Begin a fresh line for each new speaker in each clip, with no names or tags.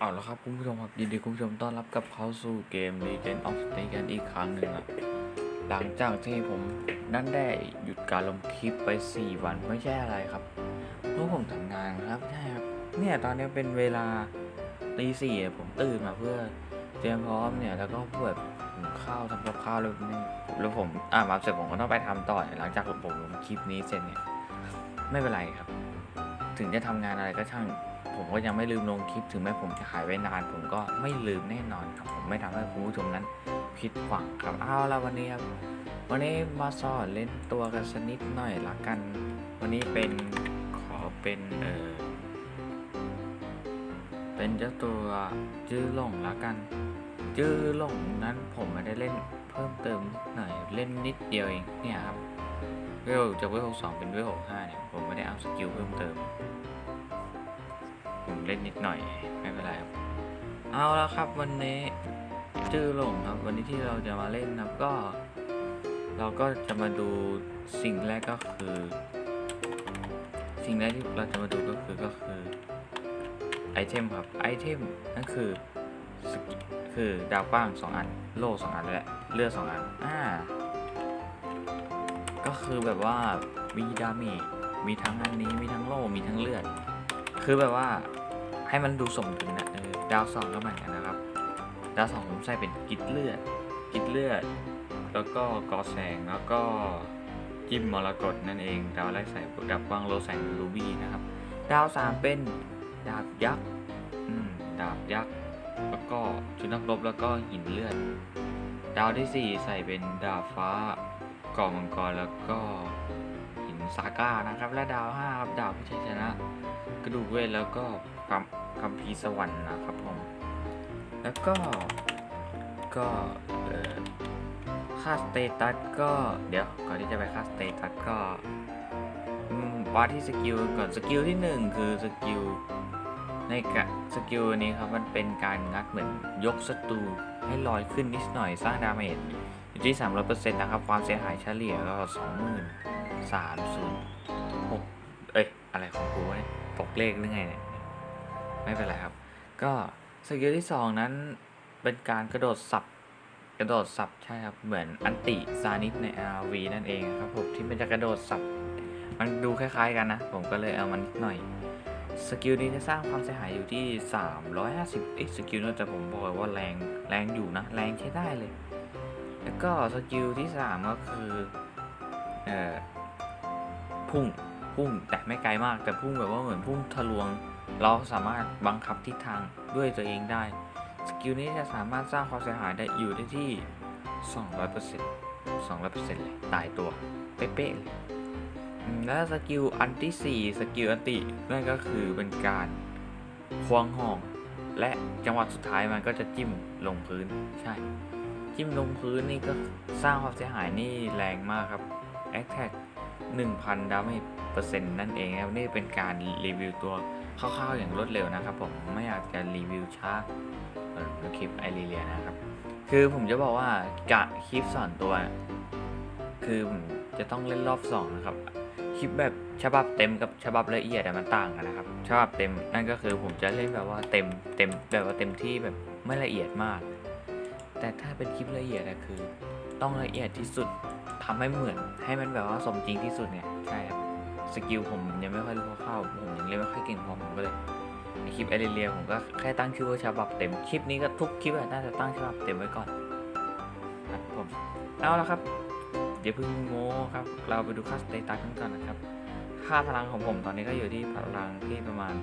เอาละครับคุณผู้ชมครับยินดีคุณผู้ชมต้อนรับกับเข้าสู่เกม Legend of Snake กันอีกครั้งหนึ่งอะหลังจากที่ผมนั่นได้หยุดการลงคลิปไป 4 วันไม่ใช่อะไรครับเพราะผมทำงานครับใช่ครับเนี่ยตอนนี้เป็นเวลาตีสี่ผมตื่นมาเพื่อเตรียมพร้อมเนี่ยแล้วก็เพื่อหุงข้าวทำกับข้าวแล้วนี่แล้วผมอ่ามาเสร็จผมก็ต้องไปทำต่อหลังจากผมลงคลิปนี้เสร็จเนี่ยไม่เป็นไรครับ ถึงจะทำงานอะไรก็ช่าง ผมก็ยังไม่ลืมลงคลิปถึงแม้ผมจะหายไปนาน ผมก็ไม่ลืมแน่นอนครับ ผมไม่ทำให้คุณผู้ชมนั้นผิดหวังครับเอาละวันนี้ครับวันนี้มาสอนเล่นตัวกันสักนิดหน่อยละกัน วันนี้เป็นขอเป็นเออเป็นเจ้าตัวจื้อหลงละกัน จื้อหลงนั้นผมไม่ได้เล่นเพิ่มเติมนิดหน่อยเล่นนิดเดียวเองเนี่ยครับเวลจากเวลสองเป็นเวลห้าเนี่ยผมไม่ได้เอาสกิลเพิ่มเติมผม เล่นนิดหน่อยไม่เป็นไรครับเอาละครับวันนี้ชื่อหลงครับ วันนี้ที่เราจะมาเล่นครับก็ เราก็จะมาดูสิ่งแรกก็คือ สิ่งแรกที่เราจะมาดูก็คือก็คือไอเทมครับไอเทมนั่นคือคือดาวกว้างสองอัน โล่สองอันและเลือดสองอันอ่าก็คือแบบว่ามีดาเมจมีทั้งอันนี้มีทั้งโล่มีทั้งเลือด คือแบบว่า ให้มันดูสมดุลนะเออดาวสองก็เหมือนกันนะครับ ดาวสองผมใส่เป็นกิดเลือด กิดเลือด แล้วก็กอแสงแล้วก็จิ้มมรกตนั่นเอง ดาวแรกใส่ดาบกว้างโลแสงรูบี้นะครับ ดาวสามเป็นดาบยักษ์อืมดาบยักษ์แล้วก็ชุดนักรบแล้วก็หินเลือด ดาวที่สี่ใส่เป็นดาบฟ้าก่อมังกรแล้วก็หินซาก้านะครับ และดาวห้าครับดาวพิชัยชนะ กระดูกเวทแล้วก็ คำคัมภีสวรรค์นะครับผม แล้วก็ก็ค่าสเตตัสก็เดี๋ยวก่อนที่จะไปค่าสเตตัสก็ว่าที่สกิลก่อนสกิลที่หนึ่งคือสกิลในกะสกิลนี้ครับมันเป็นการงัดเหมือนยกศัตรูให้ลอยขึ้นนิดหน่อยสร้างดาเมจอยู่ที่ 300%นะครับ ความเสียหายเฉลี่ยก็23,006เอ้ย อะไรของกูเนี่ยตกเลขหรือไงเนี่ย ไม่เป็นไรครับ ก็สกิลที่ 2 นั้นเป็นการกระโดดสับกระโดดสับใช่ครับ เหมือนอันติซานิสใน RV นั่นเองครับผมที่มันจะกระโดดสับมันดูคล้าย ๆ กันนะ ผมก็เลยเอามันนิดหน่อยสกิลนี้จะสร้างความเสียหายอยู่ที่ 350เอ๊ะสกิลนั้นแต่ผมบอกเลยว่าแรงแรงอยู่นะ แรงใช้ได้เลย แล้วก็สกิลที่ 3 ก็คือเอ่อพุ่งพุ่งแต่ไม่ไกลมากแต่พุ่งแบบว่าเหมือนพุ่งทะลวง เราสามารถบังคับทิศทางด้วยตัวเองได้ สกิลนี้จะสามารถสร้างความเสียหายได้อยู่ได้ที่ 200% 200%เลยตายตัวเป๊ะๆเลยแล้วสกิลอันที่ 4 สกิลอันติ นั่นก็คือเป็นการควงห่อง และจังหวะสุดท้ายมันก็จะจิ้มลงพื้นใช่ จิ้มลงพื้นนี่ก็สร้างความเสียหายนี่แรงมากครับแอคแท็ก1,000ดาเมจเปอร์เซ็นต์นั่นเองครับนี่เป็นการรีวิวตัว คร่าวๆอย่างรวดเร็วนะครับผมไม่อยากจะรีวิวช้าคลิปไอรีเลียนะครับ คือผมจะบอกว่ากะคลิปสอนตัว คือผมจะต้องเล่นรอบสองนะครับคลิปแบบฉบับเต็มกับฉบับละเอียดมันต่างกันนะครับฉบับเต็มนั่นก็คือผมจะเล่นแบบว่าเต็มเต็มแบบว่าเต็มที่แบบไม่ละเอียดมาก แต่ถ้าเป็นคลิปละเอียดอะคือ ต้องละเอียดที่สุดทำให้เหมือนให้มันแบบว่าสมจริงที่สุดเนี่ยใช่ครับ สกิลผมยังไม่ค่อยรู้คร่าผมยังเล่นไม่ค่อยเก่งพอผมก็เลยในคลิปไอเรียผมก็แค่ตั้งชื่อว่าฉบับเต็มคลิปนี้ก็ทุกคลิปน่าจะตั้งฉบับเต็มไว้ก่อนครับผมเอาละครับเดี๋ยวเพิ่งโม้ครับ เราไปดูค่าสเตตัสกันก่อนนะครับ ค่าพลังของผมตอนนี้ก็อยู่ที่พลังที่ประมาณ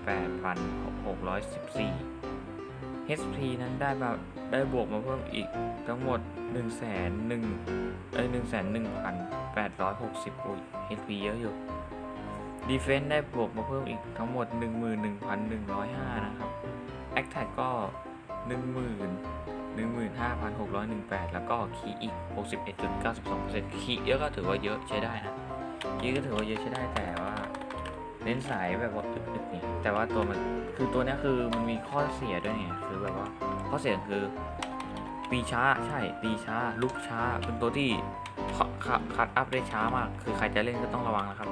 8,614 HP นั้นได้แบบได้บวกมาเพิ่มอีกทั้งหมด1 1 0 0 0เอ้ย1 1 8 6 0 อุ้ย HP เยอะอยู่ Defense ได้บวกมาเพิ่มอีกทั้งหมด 11,105 นะครับ Attack ก็ 10,000 15,618 แล้วก็คีอีก 61.92%คีย์เยอะก็ถือว่าเยอะใช้ได้นะคีก็ถือว่าเยอะใช้ได้แต่ว่าเน้นสายแบบว่าอึดๆนี่แต่ว่าตัวมันคือตัวนี้คือมันมีข้อเสียด้วยเนี่ยคือแบบว่าข้อเสียคือปีช้าใช่ตีช้า ลุกช้า เป็นตัวที่คัดอัพได้ช้ามาก คือใครจะเล่นก็ต้องระวังนะครับ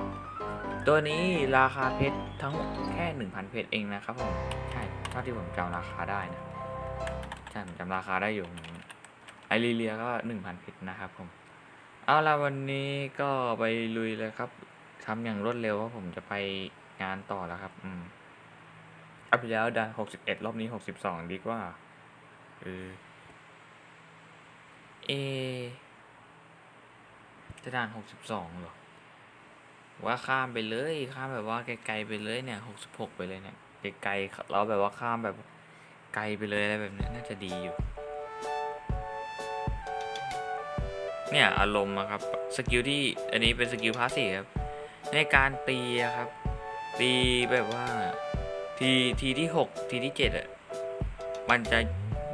ตัวนี้ราคาเพชรทั้งหมดแค่ 1,000 เพชรเองนะครับผม ใช่เท่าที่ผมจำราคาได้นะ ใช่ผมจำราคาได้อยู่ ไอรีเลียก็หนึ่งพันเพชรนะครับผม เอาละวันนี้ก็ไปลุยเลยครับทำอย่างรวดเร็วว่าผมจะไปงานต่อแล้วครับ อืมอัพไปแล้วได้หกสิบเอ็ดรอบนี้หกสิบสองดีกว่า เออ เอจะด่านหกสิบสองเหรอ ว่าข้ามไปเลยข้ามแบบว่าไกลๆไปเลยเนี่ยหกสิบหกไปเลยเนี่ยไกลๆเราแบบว่าข้ามแบบไกลไปเลยอะไรแบบนี้น่าจะดีอยู่ เนี่ยอารมณ์อะครับสกิลที่อันนี้เป็นสกิลพาสซีฟครับในการตีอะครับ ตีแบบว่าทีทีที่หกทีที่เจ็ดอะมันจะ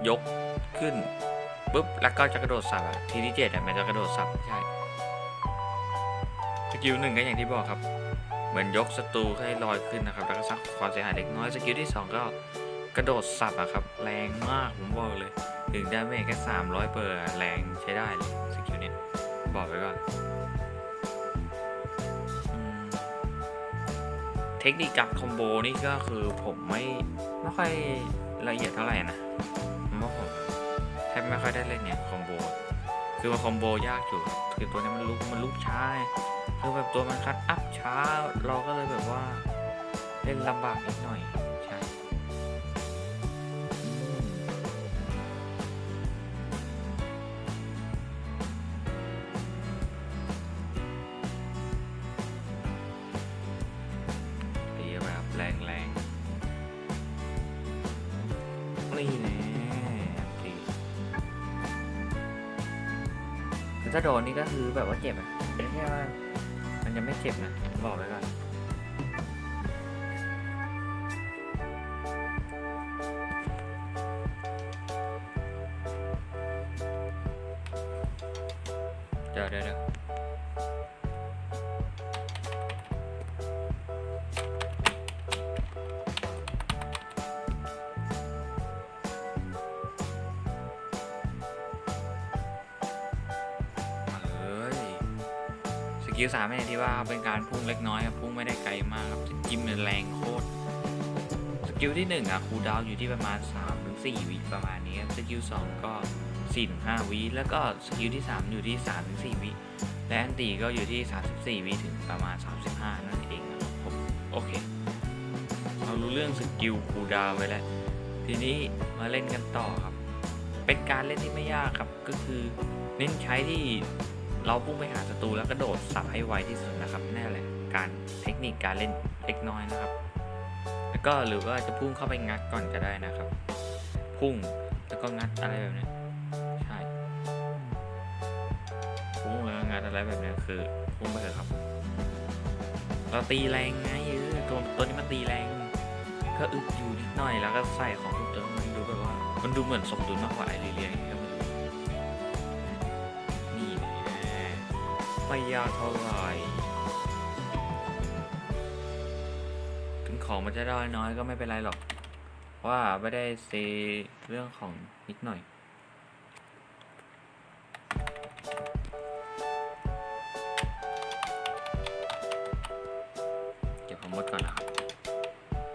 ยกขึ้นปุ๊บแล้วก็จะกระโดดสับอะทีที่เจ็ดอะมันจะกระโดดสับใช่ กิลหนึ่งก็อย่างที่บอกครับ เหมือนยกศัตรูให้ลอยขึ้นนะครับ แล้วก็สร้างความเสียหายเล็กน้อย สกิลที่สองก็กระโดดสับอะครับ แรงมากผมบอกเลย ถึงได้ไม่แค่สามร้อยเปอร์แรงใช้ได้เลยสกิลเนี้ยบอกไว้ก่อน เทคนิคการคอมโบนี่ก็คือผมไม่ไม่ค่อยละเอียดเท่าไหร่นะเพราะผมแทบไม่ค่อยได้เล่นเนี่ยคอมโบ คือมันคอมโบยากอยู่ คือตัวนี้มันลุกมันลุกช้า คือแบบตัวมันคัดอัพช้าเราก็เลยแบบว่าเล่นลำบากนิดหน่อยใช่ตีแบบแรงแรงๆนี่แน่ตีคือถ้าโดนนี่ก็คือแบบว่าเจ็บอะไม่ใช่ว่าังไม่เจ็บนะ บอกไว้ก่อน สกิลสามเนี่ยที่ว่าเป็นการพุ่งเล็กน้อยครับพุ่งไม่ได้ไกลมากครับจิ้มเนี่ยแรงโคตรสกิลที่หนึ่งอะคูลดาวอยู่ที่ประมาณ3ถึง4วิประมาณนี้ครับสกิลสองก็4ถึง5วิแล้วก็สกิลที่ 3 อยู่ที่3ถึง4วิและอันตีก็อยู่ที่ 34วิถึงประมาณ 35 นั่นเองครับผมโอเคเรารู้เรื่องสกิลคูลดาวไว้แล้วทีนี้มาเล่นกันต่อครับ เป็นการเล่นที่ไม่ยากครับก็คือเน้นใช้ที่ เราพุ่งไปหาศัตรูแล้วกระโดดสับให้ไวที่สุดนะครับนั่นแหละการเทคนิคการเล่นเล็กน้อยนะครับ แล้วก็หรือว่าจะพุ่งเข้าไปงัดก่อนก็ได้นะครับ พุ่งแล้วก็งัดอะไรแบบนี้ใช่พุ่งแล้วงัดอะไรแบบนี้คือพุ่งไปเถอะครับ เราตีแรงไงเออตัวตัวนี้มันตีแรง ก็อึดอยู่นิดหน่อยแล้วก็ใส่ของทุกตัวมันดูแบบว่ามันดูเหมือนสมดุลมากกว่าไอเรียๆครับ ไม่ยากเท่าไหร่ถึงของมันจะได้น้อยก็ไม่เป็นไรหรอก ว่าไม่ได้เซเรื่องของนิดหน่อยเก็บของหมดก่อนนะครับ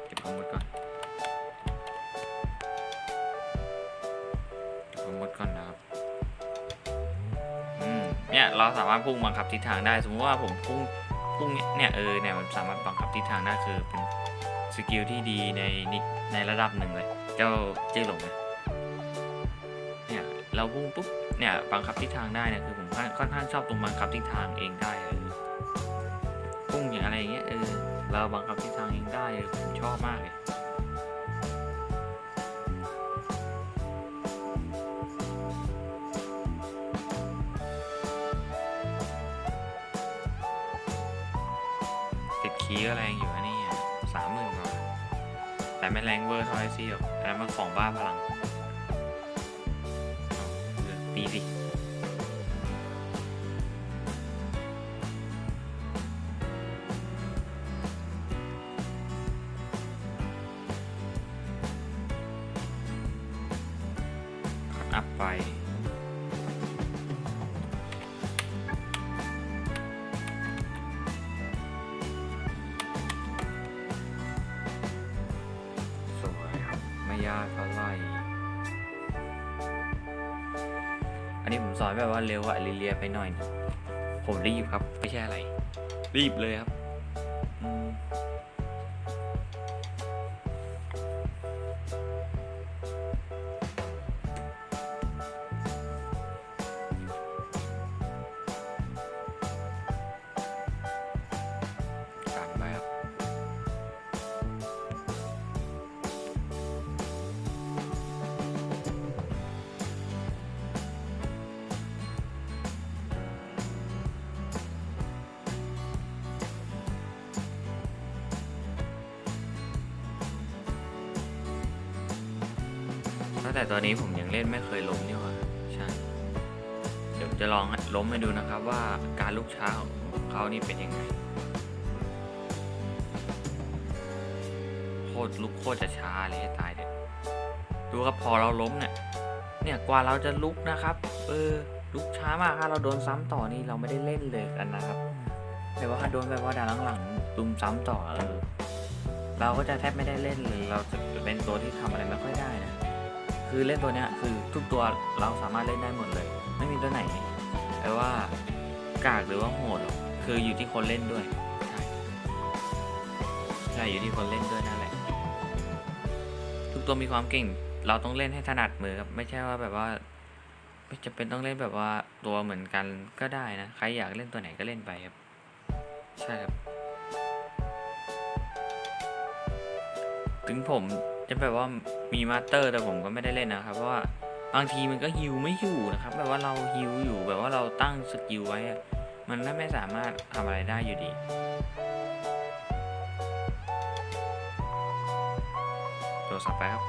เก็บของหมดก่อน เนี่ยเราสามารถพุ่งบังคับทิศทางได้ สมมติว่าผมพุ่งพุ่งเนี่ยเออเนี่ยมันสามารถบังคับทิศทางได้คือเป็นสกิลที่ดีในนิในระดับหนึ่งเลยเจ้าเจ้หลงเนี่ยเนี่ยเราพุ่งปุ๊บเนี่ยบังคับทิศทางได้เนี่ยคือผมค่อนข้างชอบตรงบังคับทิศทางเองได้เออพุ่งอย่างอะไรอย่างเงี้ยเออเราบังคับทิศทางเองได้เออผมชอบมากเลย คีย์ก็แรงอยู่อันนี้สามหมื่นกว่าแต่ไม่แรงเวอร์เท่าไอซี่หรอกแต่มันของบ้าพลัง อันนี้ผมสอนแบบว่าเร็วกว่าลิเลียไปหน่อย ผมรีบครับ ไม่ใช่อะไร รีบเลยครับ แต่ตอนนี้ผมยังเล่นไม่เคยล้มนี่หว่าใช่ เดี๋ยวจะลองล้มให้ดูนะครับว่าการลุกช้าของเขานี่เป็นยังไง โคตรลุกโคตรจะช้าเลยให้ตายเด็ดดูครับพอเราล้มเนี่ย เนี่ยกว่าเราจะลุกนะครับ เออ ลุกช้ามากถ้าเราโดนซ้ำต่อนี่เราไม่ได้เล่นเลยกันนะครับ แต่ว่าถ้าโดนแบบว่าดาหลังๆลุมซ้ำต่อเออเราก็จะแทบไม่ได้เล่นเลย เราจะเป็นตัวที่ทำอะไรไม่ค่อยได้นะ คือเล่นตัวเนี้ยคือทุกตัวเราสามารถเล่นได้หมดเลย ไม่มีตัวไหนแปลว่ากากหรือว่าโหดหรอกคืออยู่ที่คนเล่นด้วยใช่ใช่อยู่ที่คนเล่นด้วยนั่นแหละ ทุกตัวมีความเก่ง เราต้องเล่นให้ถนัดมือครับไม่ใช่ว่าแบบว่า ไม่จำเป็นต้องเล่นแบบว่าตัวเหมือนกันก็ได้นะใครอยากเล่นตัวไหนก็เล่นไปครับใช่ครับถึงผม จะแบบว่ามีมาสเตอร์แต่ผมก็ไม่ได้เล่นนะครับเพราะว่าบางทีมันก็ฮิวไม่อยู่นะครับ แบบว่าเราฮิวอยู่แบบว่าเราตั้งสกิลไว้มันไม่สามารถทำอะไรได้อยู่ดีโทรศัพท์ไปครับ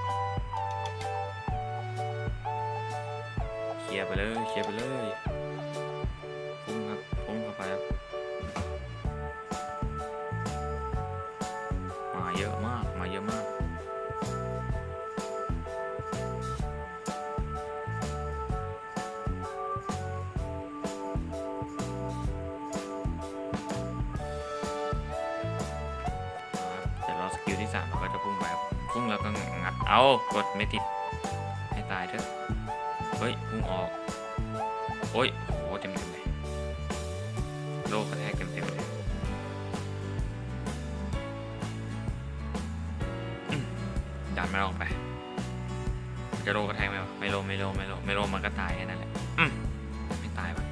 เคลียร์ไปเลยเคลียร์ไปเลย กดไม่ติด ให้ตายเถอะ เฮ้ยพุ่งออก โอ้ย โห เต็มเต็มเลย โลกกระแทกเต็มเต็มเลยดันมันออกไป จะโลกระแทกไหมวะไม่โลไม่โลไม่โลไม่โลมันก็ตายแค่นั้นแหละไม่ตายปะ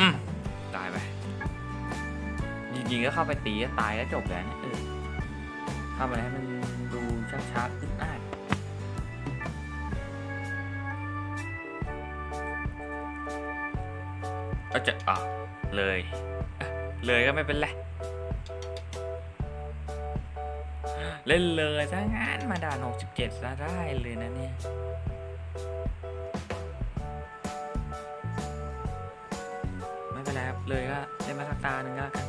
อืมตายไป จริงๆก็เข้าไปตีก็ตายก็จบแล้วเนี่ย ทำอะไรให้มันดูช้าๆอึดอัดก็จะอะเลย เลยก็ไม่เป็นไร เล่นเลยซะงั้นมาด่าน 67ซะได้เลยนะเนี่ยไม่เป็นไรครับเลยก็เล่นมาสักตาหนึ่งก็แล้วกัน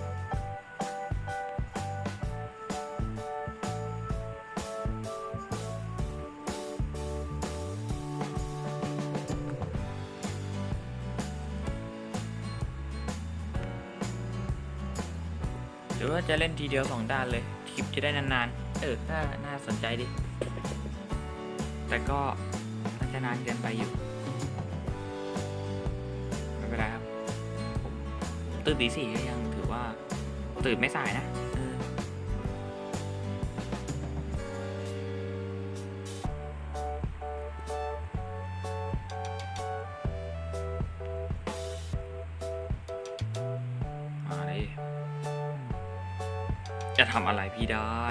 ว่าจะเล่นทีเดียวสองด้านเลย คลิปจะได้นานๆ เออน่าน่าสนใจดิ แต่ก็มันจะนานเกินไปอยู่ไม่เป็นไรครับผมตื่นตีสี่ก็ยังถือว่าตื่นไม่สายนะ จะทำอะไรพี่ได้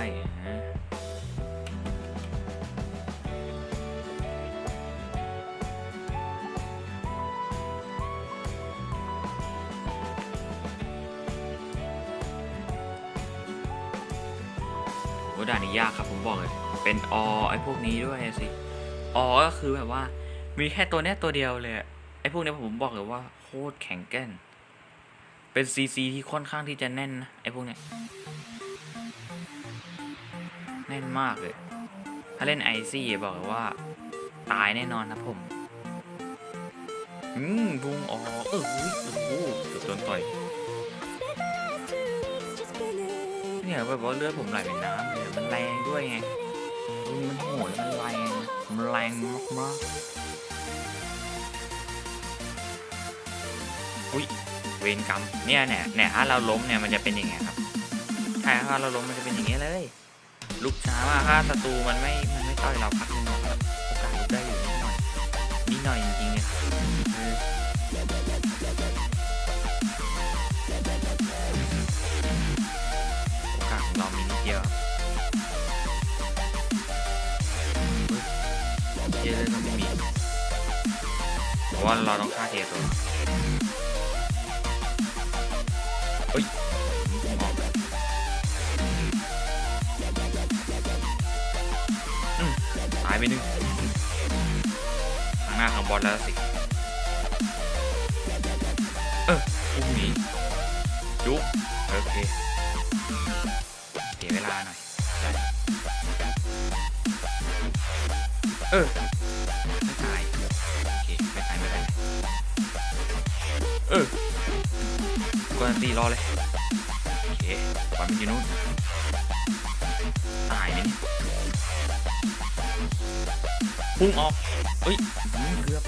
โอ้ด่านนี้ยากครับผมบอกเลย เป็นอไอ้พวกนี้ด้วยสิอก็คือแบบว่า มีแค่ตัวเนี้ยตัวเดียวเลย ไอ้พวกนี้ผมบอกเลยว่าโคตรแข็งแกร่งเป็นซีซีที่ค่อนข้างที่จะแน่นนะไอ้พวกเนี้ย แน่นมากเลย ถ้าเล่นไอซี่บอกเลยว่า ตายแน่นอนนะผม อืมพุงออกเออโอ้โหเกือบโดนต่อยเนี่ยแบบว่าเลือดผมไหลเป็นน้ำเลยมันแรงด้วยไง มันโหดมันแรงมันแรงมากๆอุ้ยเวรกรรมเนี่ยเนี่ยเนี่ยถ้าเราล้มเนี่ยมันจะเป็นอย่างเงี้ยครับใช่ถ้าเราล้มมันจะเป็นอย่างเงี้เลย ลุกช้ามากถ้าศัตรูมันไม่ มันไม่ต่อยเราพักหนึงนะครับโอกาสลุกได้อยู่นิดหน่อยนิดหน่อยจริงๆเลยเออโอกาสของเรามีนิดเดียวครับเยเยอะเลยก็ไม่มีเพราะว่าเราต้องฆ่าเทตัว ไปหนึ่งข้างหน้าข้างบอลแล้วสิ เออพุ่งนีจุกโอเคเสียเวลาหน่อย เออไม่ตายโอเคไม่ตายไม่ตายเออกวนตีรอเลย โอเคบอลมันอยู่นู่น พุ่งออกเอ้ยอืมเกือบ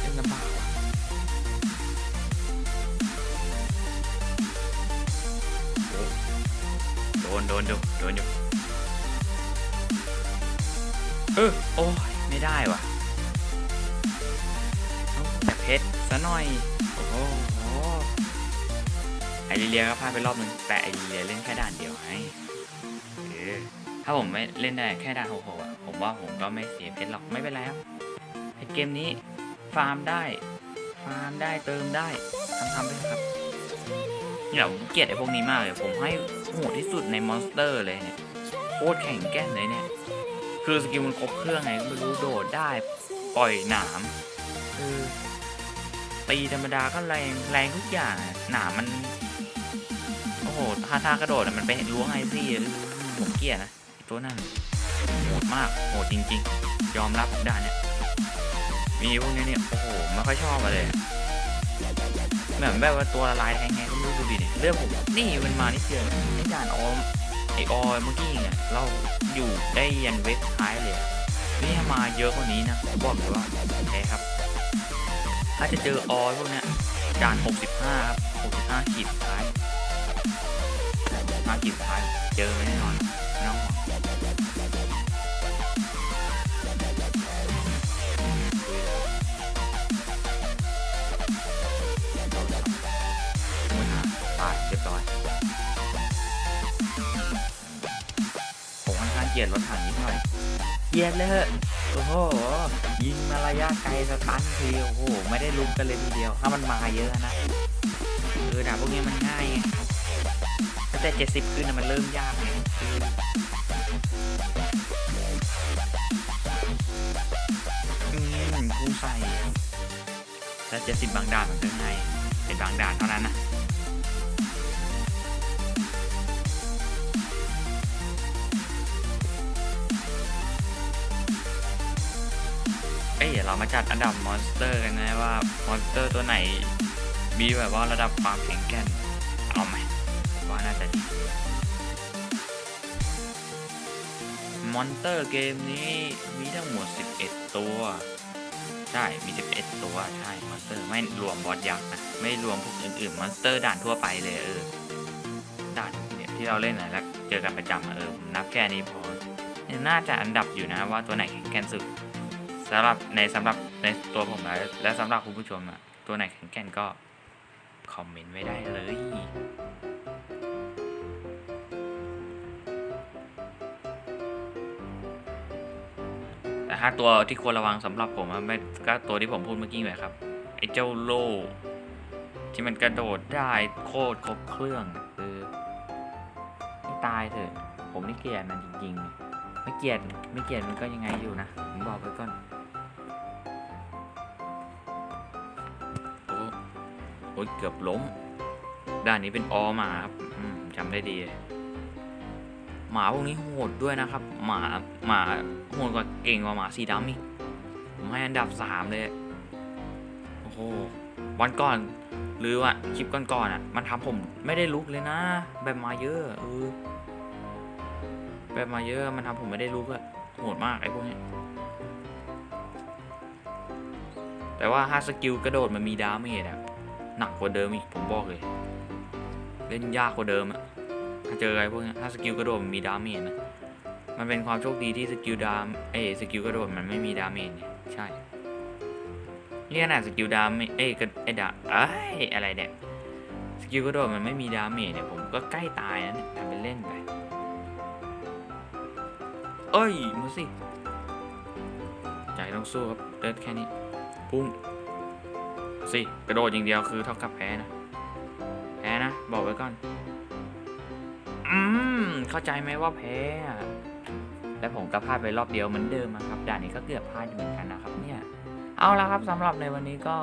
เล่นลำบากว่ะโอ้โดนโดนโดนโดนอยู่เออโอ้ยไม่ได้ว่ะเอาแต่เพชรซะหน่อย โอ้โหไอริเลียก็พลาดไปรอบนึง แต่ไอริเลียเล่นแค่ด่านเดียวไงเออถ้าผมไม่เล่นได้แค่ด่านโหกๆอะผม ว่าผมก็ไม่เสียเพชรหรอกไม่เป็นไรครับเกมนี้ฟาร์มได้ ฟาร์มได้เติมได้ทำทำไปครับเนี่ยผมเกลียดไอ้พวกนี้มากเลยผมให้โหดที่สุดในมอนสเตอร์เลยเนี่ยโคตรแข็งแกร่เลยเนี่ย คือสกิลมันครบเครื่องไงไม่รู้โดดได้ปล่อยหนามเออตีธรรมดาก็แรงแรงทุกอย่างหนามมันโอ้โหท่าท่ากระโดดมันไปล้วงไอซี่ผมเกลียดนะตัวนั้น โหดมากโหดจริง ๆ ยอมรับด่านเนี่ยมีพวกนี้เนี่ยโอ้โหไม่ค่อยชอบอะเลยเหมือนแบบว่าตัวละลายแทงไงก็ไม่รู้ดูดิเนี่ยเรื่องผมนี่มันมานิดเดียวไอ้ด่านออมไอออเมื่อกี้เนี่ยเราอยู่ได้ยันเว็บท้ายเลยนี่มาเยอะกว่านี้นะบอกเลยว่าแพ้ครับ ถ้าจะเจอออพวกเนี้ยด่าน 65 ครับ 65ขีดท้าย5ขีดท้าย เจอแน่นอน กลียดรถถังนิดหน่อยเกลียดเลยเหอะโอ้โห ยิงมาระยะไกลสตันทีโอ้โห ไม่ได้ลุมกันเลยทีเดียว ถ้ามันมาเยอะนะเออดาบพวกนี้มันง่ายตั้งแต่เจ็ดสิบขึ้นนะมันเริ่มยากเอออืมกูใส่ถ้าเจ็ดสิบบางด่านมันก็ง่ายเป็นบางด่านเท่านั้นนะ เอ้ยเดี๋ยวเรามาจัดอันดับมอนสเตอร์กันนะว่ามอนสเตอร์ตัวไหน มีแบบว่าระดับความแข็งแกร่งเอาไหมว่าน่าจะดีมอนสเตอร์เกมนี้มีทั้งหมด 11 ตัว ใช่ มี 11 ตัว ใช่ มอนสเตอร์ ไม่รวมบอสยักษ์นะ ไม่รวมพวกอื่นๆ มอนสเตอร์ด่านทั่วไปเลยเออ ด่านเนี่ยที่เราเล่นนะแล้วเจอกันประจำเออ นับแค่นี้พอเนี่ยน่าจะอันดับอยู่นะว่าตัวไหนแข็งแกร่งสุด สำหรับในสำหรับในตัวผมและและสำหรับคุณผู้ชมอะตัวไหนแข็งแกร่งก็คอมเมนต์ไว้ได้เลยแต่ถ้าตัวที่ควรระวังสำหรับผมอะไม่ก็ตัวที่ผมพูดเมื่อกี้เลยครับ ไอ้เจ้าโลที่มันกระโดดได้โคตรครบเครื่องเออไม่ตายเถอะ ผมไม่เกลียดมันจริงๆ ไม่เกลียดไม่เกลียดมันก็ยังไงอยู่นะ ผมบอกไว้ก่อน อ้ยเกือบล้ม ด้านนี้เป็นออหมาครับจำได้ดี หมาพวกนี้โหดด้วยนะครับ หมาหมาโหดกว่าเก่งกว่าหมาสีดำอีกผมให้อันดับสามเลย โอ้โหวันก่อนหรือว่าคลิปก่อนๆอะ มันทำผมไม่ได้ลุกเลยนะ แบบมาเยอะเออแบบมาเยอะมันทำผมไม่ได้ลุกอะโหดมากไอ้พวกนี้แต่ว่าห้าสกิลกระโดดมันมีดาเมจอะ หนักกว่าเดิมอีกผมบอกเลย เล่นยากกว่าเดิมอะถ้าเจออะไรพวกนี้ถ้าสกิลกระโดดมีดาเมจนะมันเป็นความโชคดีที่สกิลดามเอสกิลกระโดดมันไม่มีดาเมจเนี่ยใช่นี่ขนาดสกิลดามเอ้ยกระไอ้ดาเอ้ยอะไรเนี่ยสกิลกระโดดมันไม่มีดาเมจเนี่ยผมก็ใกล้ตายแล้วเนี่ยทำเป็นเล่นไปเอ้ยมาสิใจต้องสู้ครับเดินแค่นี้พุ่ง สิ กระโดดอย่างเดียวคือเท่ากับแพ้นะ แพ้นะ บอกไว้ก่อน อืม เข้าใจไหมว่าแพ้ และผมก็พลาดไปรอบเดียวเหมือนเดิมครับ ด่านนี้ก็เกือบพลาดเหมือนกันนะครับ เนี่ย เอาละครับสำหรับในวันนี้ก็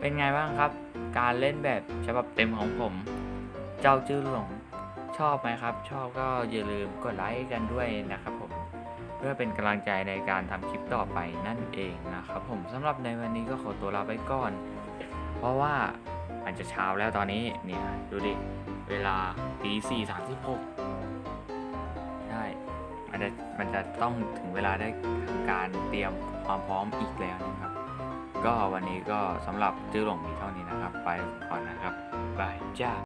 เป็นไงบ้างครับ การเล่นแบบฉบับเต็มของผม เจ้าจื้อหลง ชอบไหมครับ ชอบก็อย่าลืมกดไลค์กันด้วยนะครับผมเพื่อเป็นกำลังใจในการทำคลิปต่อไปนั่นเองนะครับผมสำหรับในวันนี้ก็ขอตัวลาไปก่อน เพราะว่ามันจะเช้าแล้วตอนนี้เนี่ยดูดิ เวลาตีสี่สามสิบหกใช่มันจะมันจะต้องถึงเวลาได้ทำการเตรียมความพร้อมอีกแล้วนะครับ ก็วันนี้ก็สำหรับจื้อหลงมีเท่านี้นะครับ ไปก่อนนะครับบายจ้า